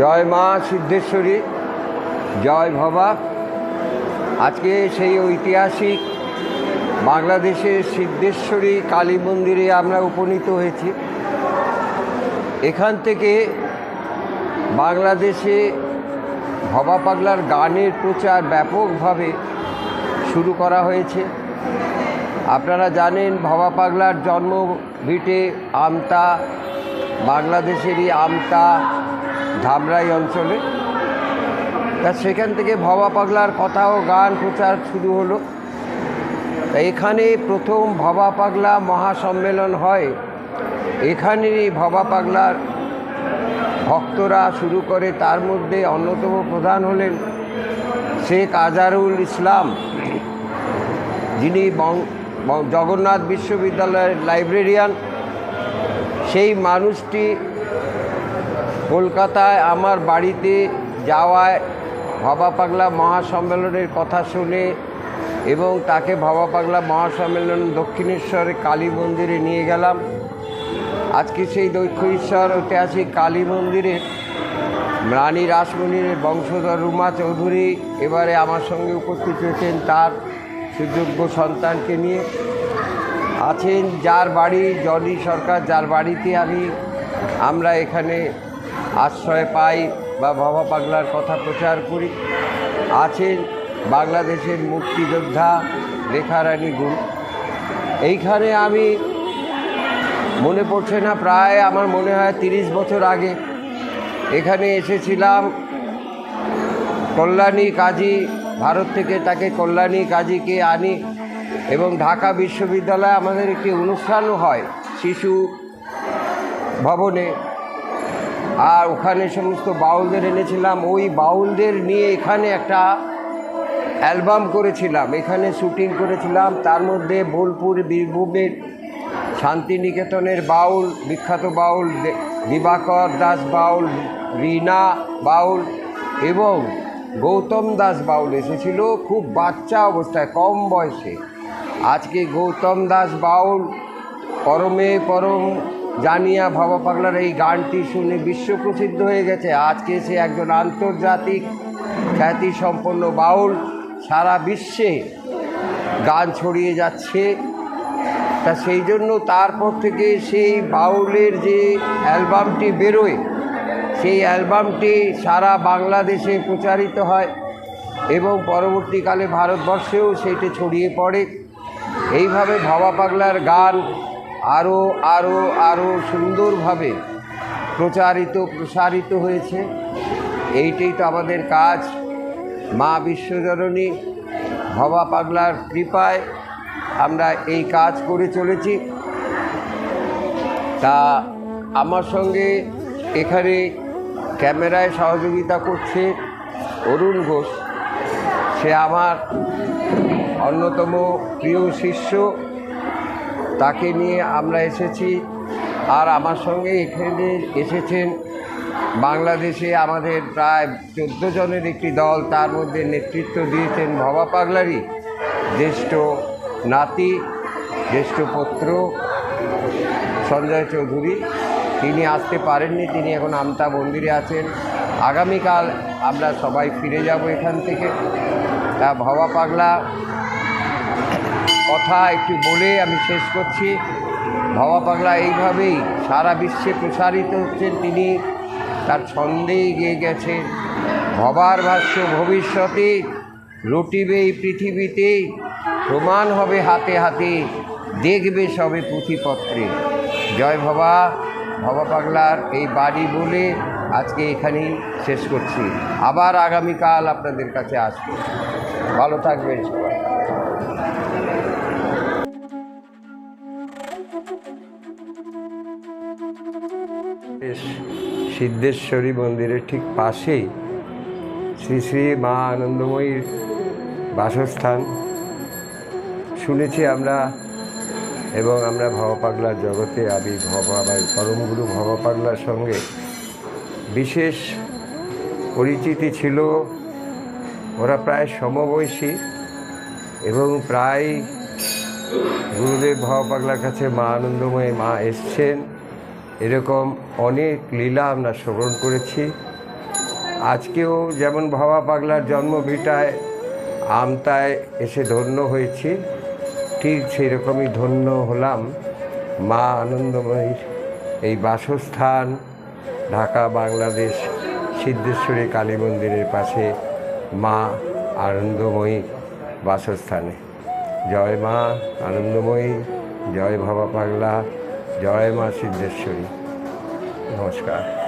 জয় মা সিদ্ধেশ্বরী, জয় ভবা। আজকে সেই ঐতিহাসিক বাংলাদেশের সিদ্ধেশ্বরী কালী মন্দিরে আমরা উপনীত হয়েছি। এখান থেকে বাংলাদেশে ভবা পাগলার গানের প্রচার ব্যাপকভাবে শুরু করা হয়েছে। আপনারা জানেন, ভবা পাগলার জন্ম ভিটে আমতা, বাংলাদেশেরই আমতা ধামরাই অঞ্চলে। তা সেখান থেকে ভবা পাগলার কথা ও গান প্রচার শুরু হলো। তা এখানে প্রথম ভবা পাগলা মহাসম্মেলন হয়। এখানেরই ভবা পাগলার ভক্তরা শুরু করে, তার মধ্যে অন্যতম প্রধান হলেন শেখ আজারুল ইসলাম। যিনি জগন্নাথ বিশ্ববিদ্যালয়ের লাইব্রেরিয়ান। সেই মানুষটি কলকাতায় আমার বাড়িতে যাওয়ায় ভবা পাগলা মহাসম্মেলনের কথা শুনে এবং তাকে ভবা পাগলা মহাসম্মেলন দক্ষিণেশ্বরে কালী মন্দিরে নিয়ে গেলাম। আজকে সেই দক্ষিণেশ্বর ঐতিহাসিক কালী মন্দিরে। রানী রাসমণির বংশধর রুমা চৌধুরী এবারে আমার সঙ্গে উপস্থিত হয়েছেন তার সুযোগ্য সন্তানকে নিয়ে। আছেন যার বাড়ি, জনি সরকার, যার বাড়িতে আমি, আমরা এখানে আশ্রয় পাই বা বাবা পাগলার কথা প্রচার করি। আছেন বাংলাদেশের মুক্তিযোদ্ধা রেখারানী গুরু। এইখানে আমি, মনে পড়ছে না, প্রায় আমার মনে হয় তিরিশ বছর আগে এখানে এসেছিলাম। কল্যাণী কাজী, ভারত থেকে তাকে কল্যাণী কাজীকে আনি এবং ঢাকা বিশ্ববিদ্যালয়ে আমাদের একটি অনুষ্ঠানও হয় শিশু ভবনে। আর ওখানে সমস্ত বাউলদের এনেছিলাম। ওই বাউলদের নিয়ে এখানে একটা অ্যালবাম করেছিলাম। এখানে শুটিং করেছিলাম। তার মধ্যে বোলপুর, বীরভূমের শান্তিনিকেতনের বাউল, বিখ্যাত বাউল দিবাকর দাস বাউল, রীনা বাউল এবং গৌতম দাস বাউল এসেছিল। খুব বাচ্চা অবস্থায়, কম বয়সে। আজকে গৌতম দাস বাউল পরমে পরম জানিয়া ভবা পাগলার এই গানটি শুনে বিশ্ব প্রসিদ্ধ হয়ে গেছে। আজকে সে একজন আন্তর্জাতিক খ্যাতিসম্পন্ন বাউল। সারা বিশ্বে গান ছড়িয়ে যাচ্ছে। তা সেই জন্য তারপর থেকে সেই বাউলের যে অ্যালবামটি বেরোয়, সেই অ্যালবামটি সারা বাংলাদেশে প্রচারিত হয় এবং পরবর্তীকালে ভারতবর্ষেও সেটি ছড়িয়ে পড়ে। এইভাবে ভাবা পাগলার গান আরও আরও আরও সুন্দরভাবে প্রচারিত, প্রসারিত হয়েছে। এইটাই তো আমাদের কাজ। মা বিশ্বজননী, ভবা পাগলার কৃপায় আমরা এই কাজ করে চলেছি। তা আমার সঙ্গে এখানে ক্যামেরায় সহযোগিতা করছে অরুণ ঘোষ। সে আমার অন্যতম প্রিয় শিষ্য। তাকে নিয়ে আমরা এসেছি। আর আমার সঙ্গে এখানে এসেছেন বাংলাদেশে আমাদের প্রায় চোদ্দ জনের একটি দল। তার মধ্যে নেতৃত্ব দিয়েছেন ভবা পাগলারই জ্যেষ্ঠ নাতি, জ্যেষ্ঠ পুত্র সঞ্জয় চৌধুরী। তিনি আসতে পারেননি, তিনি এখন আমতা মন্দিরে আছেন। আগামীকাল আমরা সবাই ফিরে যাব এখান থেকে। তা ভবা পাগলা কথা একটু বলে আমি শেষ করছি। ভবা পাগলা এইভাবেই সারা বিশ্বে প্রসারিত হচ্ছেন তিনি। তার ছন্দেই গিয়ে গেছে। ভবার ভাষ্য, ভবিষ্যতে রটিবে এই পৃথিবীতে। প্রমাণ হবে হাতে হাতে, দেখবে সবে পুঁথিপত্রে। জয় ভবা ভবা পাগলার এই বাড়ি বলে আজকে এখানেই শেষ করছি। আবার আগামীকাল আপনাদের কাছে আসব। ভালো থাকবেন সবাই। সিদ্ধেশ্বরী মন্দিরের ঠিক পাশেই শ্রী শ্রী মা আনন্দময়ীর বাসস্থান। শুনেছি আমরা এবং আমরা ভবা পাগলার জগতে আমি ভবা বা পরমগুরু ভবা পাগলার সঙ্গে বিশেষ পরিচিতি ছিল। ওরা প্রায় সমবয়সী এবং প্রায় গুরুদেব ভবা পাগলার কাছে মা আনন্দময়ী মা এসছেন। এরকম অনেক লীলা আমরা শ্রবণ করেছি। আজকেও যেমন ভাবা পাগলার জন্মভিটায় আমতায় এসে ধন্য হয়েছি, ঠিক সেই রকমই ধন্য হলাম মা আনন্দময়ীর এই বাসস্থান ঢাকা, বাংলাদেশ, সিদ্ধেশ্বরী, কালী মন্দিরের পাশে মা আনন্দময়ী বাসস্থানে। জয় মা আনন্দময়ী, জয় ভাবা পাগলা। জয় মা সিদ্ধেশ্বরী। নমস্কার।